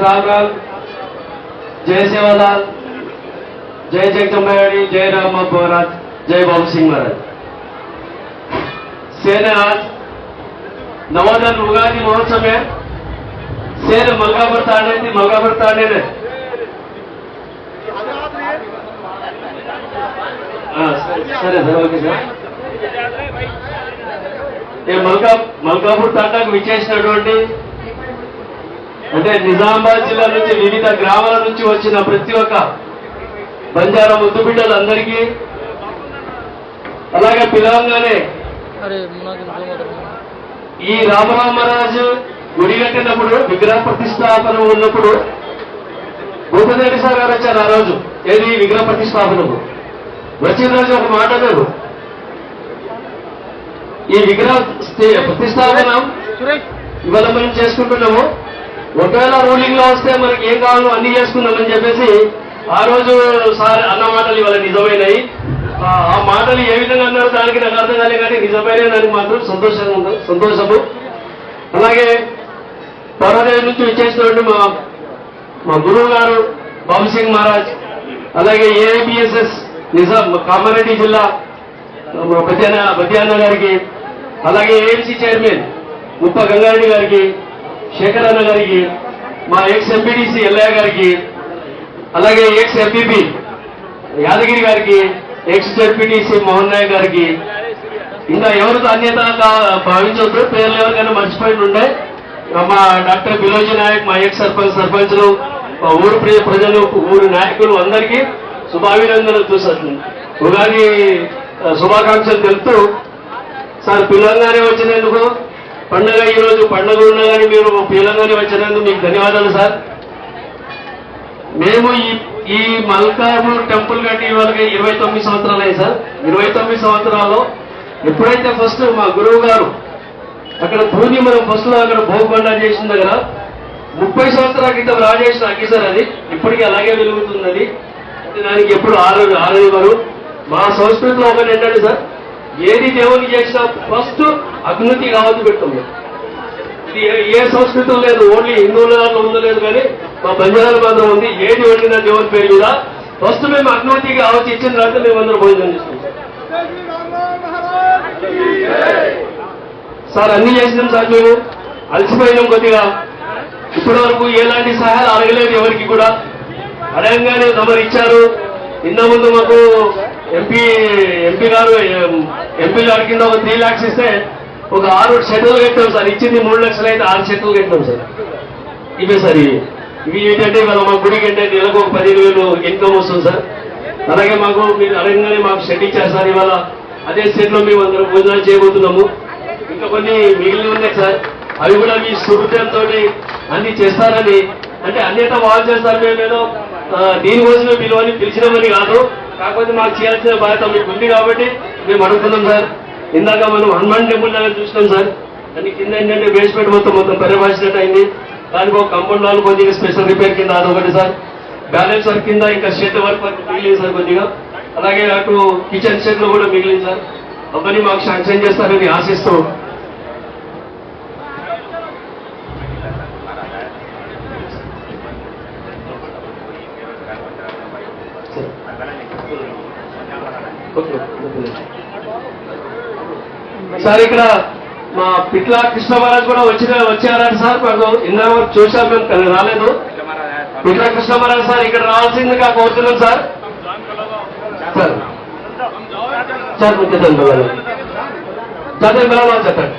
राम राम जय सेवालाल जय जगदम्बाड़ी जय राम महाराज जय बाबू सिंह महाराज सेने आज नवादन उगादी महोत्सव में सेने मलकापुर तांडे थी मलकापुर तांडे ने हाँ, సరే సార్ ఓకే సార్ ఈ మల్కా మల్కాపూర్ తండాకు విచ్చేసినటువంటి అంటే నిజామాబాద్ జిల్లా నుంచి వివిధ గ్రామాల నుంచి వచ్చిన ప్రతి ఒక్క బంజారా ముద్దు బిడ్డలందరికీ అలాగే పిలవంగానే ఈ రామరామరాజు గుడి కట్టినప్పుడు విగ్రహ ప్రతిష్టాపన ఉన్నప్పుడు భూపదేవి సార్ గారు వచ్చారు ఆ రోజు. ఏది? విగ్రహ ప్రతిష్టాపనకు వచ్చిన రోజు ఒక మాట అన్నారు. ఈ విగ్రహ ప్రతిష్టాపన ఇవాళ మనం చేసుకుంటున్నాము. ఒకవేళ రూలింగ్లో వస్తే మనకి ఏం కావాలో అన్ని చేసుకుందామని చెప్పేసి ఆ రోజు సార్ అన్న మాటలు ఇవాళ నిజమైనవి ఆ మాటలు ఏ విధంగా అన్నారు దానికి నాకు అర్థం కాలే కానీ నిజమైన దానికి మాత్రం సంతోషంగా ఉంది. సంతోషము. అలాగే పర్వదేవి నుంచి వచ్చేసినటువంటి మా మా గురువు గారు బాబు సింగ్ మహారాజ్ అలాగే ఏఐబిఎస్ఎస్ నిజాం కామారెడ్డి జిల్లా మధ్యాహ్న బద్యాన గారికి అలాగే ఏఎంసీ చైర్మన్ ముప్ప గంగారెడ్డి గారికి శేఖర్ అన్న గారికి మా ఎక్స్ ఎంపీడీసీ ఎల్లయ్య గారికి అలాగే ఎక్స్ ఎంపీపీ యాదగిరి గారికి ఎక్స్ జెడ్పీటీసీ మోహన్ నాయక్ గారికి ఇంకా ఎవరితో అన్యత భావించొద్దు పేర్లు ఎవరికైనా మర్చిపోయి ఉండే మా డాక్టర్ బిలోజీ నాయక్ మా ఎక్స్ సర్పంచ్ సర్పంచ్లు మా ఊరు ప్రజలు ఊరు నాయకులు అందరికీ శుభాభినందనలు చూసాను ఉగాది శుభాకాంక్షలు తెలుపుతూ సార్ పిల్లలంగానే వచ్చినందుకు పండుగ ఈరోజు పండుగ ఉన్నా కానీ మీరు పీలంగానే వచ్చినందుకు మీకు ధన్యవాదాలు సార్. మేము ఈ ఈ మల్కాపూర్ టెంపుల్ కట్టి వాళ్ళకి ఇరవై తొమ్మిది సంవత్సరాలు సార్. ఇరవై తొమ్మిది సంవత్సరాల్లో ఎప్పుడైతే ఫస్ట్ మా గురువు గారు అక్కడ భూమి మనం ఫస్ట్ అక్కడ భోగబండ చేసిన దగ్గర ముప్పై సంవత్సరాల క్రితం రాజేసిన సార్ అది. ఇప్పటికీ అలాగే వెలుగుతుంది అది. దానికి ఎప్పుడు ఆరు ఆరనివ్వరు మా సంస్కృతిలో ఒకటి ఏంటంటే సార్ ఏది దేవుని చేసినా ఫస్ట్ అగ్నితి కావద్దు పెడతాం ఇది ఏ- ఏ సంస్కృతం లేదు ఓన్లీ హిందువులలో ఉండలేదు లేదు కానీ మా బంజారాలు బంధం ఉంది. ఏది వండినా దేవుని పేరు మీద ఫస్ట్ మేము అగ్నివతికి ఆవతి ఇచ్చిన తర్వాత మేము అందరం భోజనం చేస్తాం. సార్ అన్ని చేసినాం సార్ మేము. అలసిపోయినాం కొద్దిగా. ఇప్పటి వరకు ఎలాంటి సహాయాలు అడగలేదు ఎవరికి కూడా. అడగంగానే తమరు ఇచ్చారు. ఇంత ముందు మాకు ఎంపీ ఎంపీ గారు ఎంపీ గారి కింద ఒక త్రీ లాక్స్ ఇస్తే ఒక ఆరు షెడ్యూల్ కట్టాం సార్. ఇచ్చింది మూడు లక్షలు అయితే ఆరు షెడ్యూల్ కట్టాం సార్. ఇవే సార్ ఇవి. ఇవి ఏంటంటే ఇవాళ మా గుడికి అంటే నెలకు ఒక పదిహేను వేలు ఇన్కమ్ వస్తుంది సార్. అలాగే మాకు మీరు అడగంగానే మాకు షెడ్ ఇచ్చారు సార్. ఇవాళ అదే షెడ్లో మేము అందరం భోజనాలు చేయబోతున్నాము. ఇంకా కొన్ని మిగిలిన ఉన్నాయి సార్. అవి కూడా మీ సుహృతంతో అన్ని చేస్తారని. అంటే అన్యత వాళ్ళు చేస్తారు. మేమేదో ఆ, దీనికోసమే పిలువని పిలిచినామని కాదు. కాకపోతే మాకు చేయాల్సిన బాధ్యత మీకు ఉంది కాబట్టి మేము అనుకున్నాం సార్. ఇందాక మనం హనుమాన్ టెంపుల్ దగ్గర చూసినాం సార్. దాని కింద ఏంటంటే బేస్మెంట్ మొత్తం మొత్తం పరిభాషినట్టు అయింది. దానికి ఒక కంపౌండ్ వాళ్ళు కొద్దిగా స్పెషల్ రిపేర్ కింద అదొకటి సార్. బ్యాలెన్స్ వర్క్ కింద ఇంకా షెడ్ వర్క్ వర్క్ మిగిలింది సార్ కొద్దిగా. అలాగే అటు కిచెన్ షెడ్లో కూడా మిగిలింది సార్. అవన్నీ మాకు శాంక్షన్ చేస్తారని ఆశిస్తూ సార్ ఇక్కడ మా పిట్ల కృష్ణ మహారాజ్ కూడా వచ్చిన వచ్చారని సార్ మాకు ఇందా వరకు చూసాం మేము రాలేదు. పిట్ల కృష్ణ మహారాజ్ సార్ ఇక్కడ రావాల్సిందిగా కోరుతున్నాం సార్. సార్. సార్ మీకు ధన్యవాదాలు చదివి పిలవాలి చెప్పండి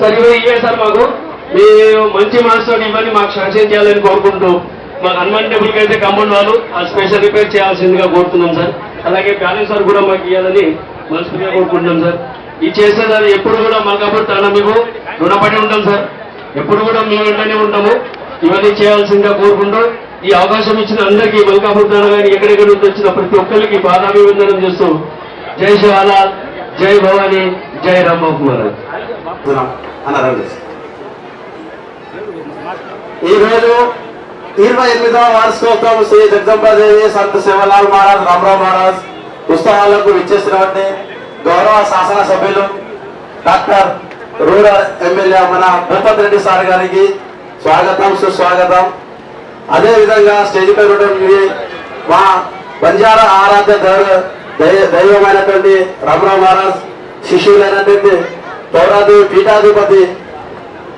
సార్ ఇవి ఇవే సార్ మాకు. మీ మంచి మనసుతో ఇవన్నీ మాకు శాంక్షన్ చేయాలని కోరుకుంటూ మాకు హనుమాన్ టెంపుల్కి అయితే కాంపౌండ్ వాళ్ళు ఆ స్పెషల్ రిపేర్ చేయాల్సిందిగా కోరుతున్నాం సార్ అలాగే బ్యాలెన్స్ సార్ కూడా మాకు ఇవ్వాలని మనస్ఫూర్తిగా కోరుకుంటున్నాం సార్ ఇది చేసేదాన్ని ఎప్పుడు కూడా మల్కాపూర్ తాను మీకు రుణపడి ఉంటాం సార్ ఎప్పుడు కూడా మేము వెంటనే ఉంటాము ఇవన్నీ చేయాల్సిందిగా కోరుకుంటూ ఈ అవకాశం ఇచ్చిన అందరికీ మల్కాపూర్ తాను కానీ ఎక్కడెక్కడ నుంచి వచ్చిన ప్రతి ఒక్కరికి పాదాభివందనం చేస్తూ జై శివాలాల్ జై భవానీ జై రాంబాబు కుమార్ అన్నారు ఈ రోజు ఇరవై ఎనిమిదవ వార్షికోత్సవం శ్రీ జగదంబాదేవి సంత శివలాల్ మహారాజ్ రామరావు మహారాజ్ ఉత్సవాలకు విచ్చేసినటువంటి గౌరవ శాసన సభ్యులు డాక్టర్ రూరల్ ఎమ్మెల్యే మన భూపత్ రెడ్డి సార్ గారికి స్వాగతం సుస్వాగతం. అదే విధంగా స్టేజ్ పై మా బంజారా ఆరాధ్య దైవమైనటువంటి రామరావు మహారాజ్ శిష్యులైనటువంటి పౌరాధి పీఠాధిపతి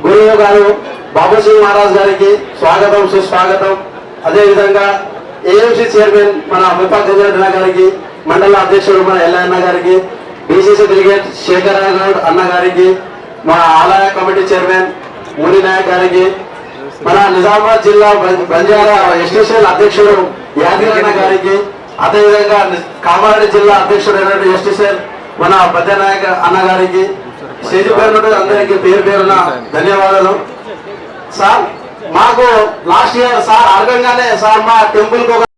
గురువు గారు బాబుశ్రీ మహారాజ్ గారికి స్వాగతం సుస్వాగతం. అదేవిధంగా ఏఎంసీ చైర్మన్ మన ముప్పా గజరెడ్డి గారికి మండల అధ్యక్షుడు మన ఎల్లయ్య గారికి బీసీసీ డెలిగేట్ శేఖర్ గౌడ్ అన్న గారికి మా ఆలయ కమిటీ చైర్మన్ ముని నాయక్ గారికి మన నిజామాబాద్ జిల్లా బంజారా ఎస్టీసీఎల్ అధ్యక్షుడు యాదగిరన్న గారికి అదేవిధంగా కామారెడ్డి జిల్లా అధ్యక్షుడు అయినటువంటి ఎస్టీసీఎల్ మన బద్దనాయక అన్న గారికి స్టేజ్ పేరు అందరికీ పేరు పేరున ధన్యవాదాలు. సార్ మాకు లాస్ట్ ఇయర్ సార్ అడగంగానే సార్ మా టెంపుల్కి ఒక